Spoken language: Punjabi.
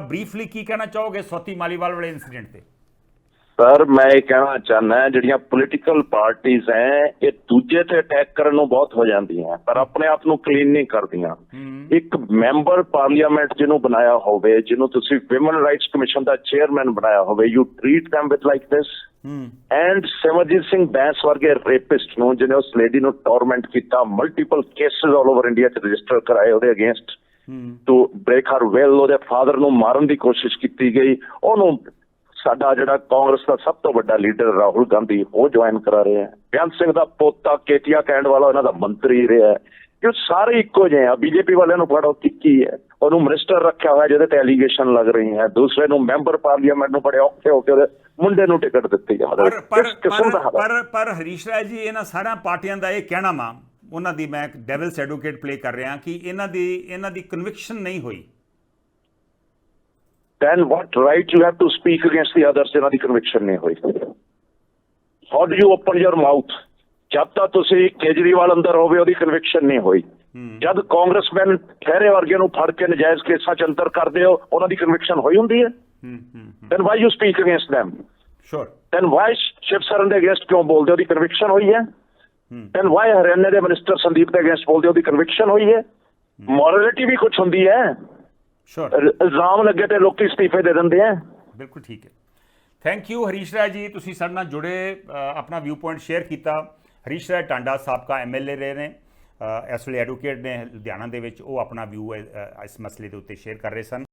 ਬਰੀਫਲੀ ਕੀ ਕਹਿਣਾ ਚਾਹੋਗੇ ਸੋਤੀ ਮਾਲੀਵਾਲ ਵਾਲੇ ਇਨਸੀਡੈਂਟ ਤੇ? ਸਰ ਮੈਂ ਇਹ ਕਹਿਣਾ ਚਾਹੁੰਦਾ ਜਿਹੜੀਆਂ ਪੋਲੀਟੀਕਲ ਪਾਰਟੀਆਂ ਹੈ ਇਹ ਦੂਜੇ ਤੇ ਅਟੈਕ ਕਰਨ ਨੂੰ ਬਹੁਤ ਹੋ ਜਾਂਦੀਆਂ ਪਰ ਆਪਣੇ ਆਪ ਨੂੰ ਕਲੀਨ ਨਹੀਂ ਕਰਦੀਆਂ। ਇੱਕ ਮੈਂਬਰ ਪਾਰਲੀਮੈਂਟ ਜਿਹਨੂੰ ਬਣਾਇਆ ਹੋਵੇ ਜਿਹਨੂੰ ਤੁਸੀਂ ਵਿਮਨ ਰਾਈਟਸ ਕਮਿਸ਼ਨ ਦਾ ਚੇਅਰਮੈਨ ਬਣਾਇਆ ਹੋਵੇ you treat them with like this? And Simarjit Singh Bains ਵਰਗੇ ਰੇਪਿਸਟ ਨੂੰ ਜਿਹਨੇ ਉਸ ਲੇਡੀ ਨੂੰ ਟੌਰਮੈਂਟ ਕੀਤਾ multiple cases all over India ਚ ਰਜਿਸਟਰ ਕਰਾਏ ਉਹਦੇ ਅਗੇਂਸਟ ਹੂੰ। ਟੂ ਬ੍ਰੇਕ ਹਰ ਵਿਲ ਉਹਦੇ ਫਾਦਰ ਨੂੰ ਮਾਰਨ ਦੀ ਕੋਸ਼ਿਸ਼ ਕੀਤੀ ਗਈ। ਉਹਨੂੰ ਸਾਡਾ ਜਿਹੜਾ ਕਾਂਗਰਸ ਦਾ ਸਭ ਤੋਂ ਵੱਡਾ ਲੀਡਰ ਰਾਹੁਲ ਗਾਂਧੀ ਉਹ ਜੁਆਇਨ ਕਰਾ ਰਿਹਾ ਹੈ। ਬੇਅੰਤ ਸਿੰਘ ਦਾ ਪੋਤਾ ਕੇਤੀਆ ਕੈਂਡ ਵਾਲਾ ਇਹਨਾਂ ਦਾ ਮੰਤਰੀ ਰਿਹਾ ਹੈ। ਕਿ ਉਹ ਸਾਰੇ ਇੱਕੋ ਜਿਹੇ ਆ ਬੀਜੇਪੀ ਵਾਲਿਆਂ ਨੂੰ ਫੜੋ ਕੀ ਹੈ। ਉਹਨੂੰ ਮਿਨਿਸਟਰ ਰੱਖਿਆ ਹੋਇਆ ਜਿਹਦੇ ਤੇ ਐਲੀਗੇਸ਼ਨ ਲੱਗ ਰਹੀ ਹੈ। ਦੂਸਰੇ ਨੂੰ ਮੈਂਬਰ ਪਾਰਲੀਮੈਂਟ ਨੂੰ ਬੜੇ ਔਖੇ ਹੋ ਕੇ ਉਹਦੇ ਮੁੰਡੇ ਨੂੰ ਟਿਕਟ ਦਿੱਤੀ ਜਾ ਪਰ ਪਰ ਕਿਸ ਕਿਸਮ ਦਾ ਪਰ ਹੈ? ਪਰ ਪਰ ਹਰੀਸ਼ ਰਾਏ ਜੀ ਇਹਨਾਂ ਸਾਰੀਆਂ ਪਾਰਟੀਆਂ ਦਾ ਇਹ ਕਹਿਣਾ ਵਾ ਉਹਨਾਂ ਦੀ ਮੈਂ ਡੈਵਲਸ ਐਡਵੋਕੇਟ ਪਲੇ ਕਰ ਰਿਹਾ ਕਿ ਇਹਨਾਂ ਦੀ ਇਹਨਾਂ ਦੀ ਕਨਵਿਕਸ਼ਨ ਨਹੀਂ ਹੋਈ। Then what right you have to speak against the others ਜਿਹਨਾਂ ਦੀ ਕਨਵਿਕਸ਼ਨ ਨਹੀਂ ਹੋਈ। How do you open your mouth? ਜਦ ਤੱਕ ਤੁਸੀਂ ਕੇਜਰੀਵਾਲ ਅੰਦਰ ਹੋਵੇ ਉਹਦੀ ਕਨਵਿਕਸ਼ਨ ਨਹੀਂ ਹੋਈ। ਜਦ ਕਾਂਗਰਸਮੈਨ ਖਹਿਰੇ ਵਰਗੇ ਨੂੰ ਫੜ ਕੇ ਨਜਾਇਜ਼ ਕੇਸਾਂ ਚ ਅੰਦਰ ਕਰਦੇ ਹੋ ਉਹਨਾਂ ਦੀ ਕਨਵਿਕਸ਼ਨ ਹੋਈ ਹੁੰਦੀ ਹੈ। then why you speak against them? Sure then why Shiv Saran ਦੇ ਅਗੇਂਸਟ ਕਿਉਂ ਬੋਲਦੇ ਹੋ? ਉਹਦੀ ਕਨਵਿਕਸ਼ਨ ਹੋਈ ਹੈ। Then why ਹਰਿਆਣੇ ਦੇ ਮਿਨਿਸਟਰ ਸੰਦੀਪ ਦੇ ਅਗੇਂਸਟ ਬੋਲਦੇ ਉਹਦੀ ਕਨਵਿਕਸ਼ਨ ਹੋਈ ਹੈ। ਮੋਰਲਿਟੀ ਵੀ ਕੁਝ ਹੁੰਦੀ ਹੈ। ਸ਼ੋਰ ਇਲ- ਇਲਜ਼ਾਮ ਲੱਗੇ ਤੇ ਲੋਕੀ ਅਸਤੀਫੇ ਦੇ ਦਿੰਦੇ ਆ। ਬਿਲਕੁਲ ਠੀਕ ਹੈ। Thank you Harish Rai ji. ਤੁਸੀਂ ਸਾਡੇ ਨਾਲ ਜੁੜੇ ਆਪਣਾ ਵਿਊ ਪੁਆਇੰਟ ਸ਼ੇਅਰ ਕੀਤਾ। ਹਰੀਸ਼ ਰਾਏ ਟਾਂਡਾ ਸਾਬਕਾ ਐਮਐਲਏ ਰਹੇ ਨੇ। ਇਸ ਵੇਲੇ ਐਡਵੋਕੇਟ ਨੇ ਲੁਧਿਆਣਾ ਦੇ ਵਿੱਚ। ਉਹ ਆਪਣਾ ਵਿਊ ਇਸ ਮਸਲੇ ਦੇ ਉੱਤੇ ਸ਼ੇਅਰ ਕਰ ਰਹੇ ਸਨ।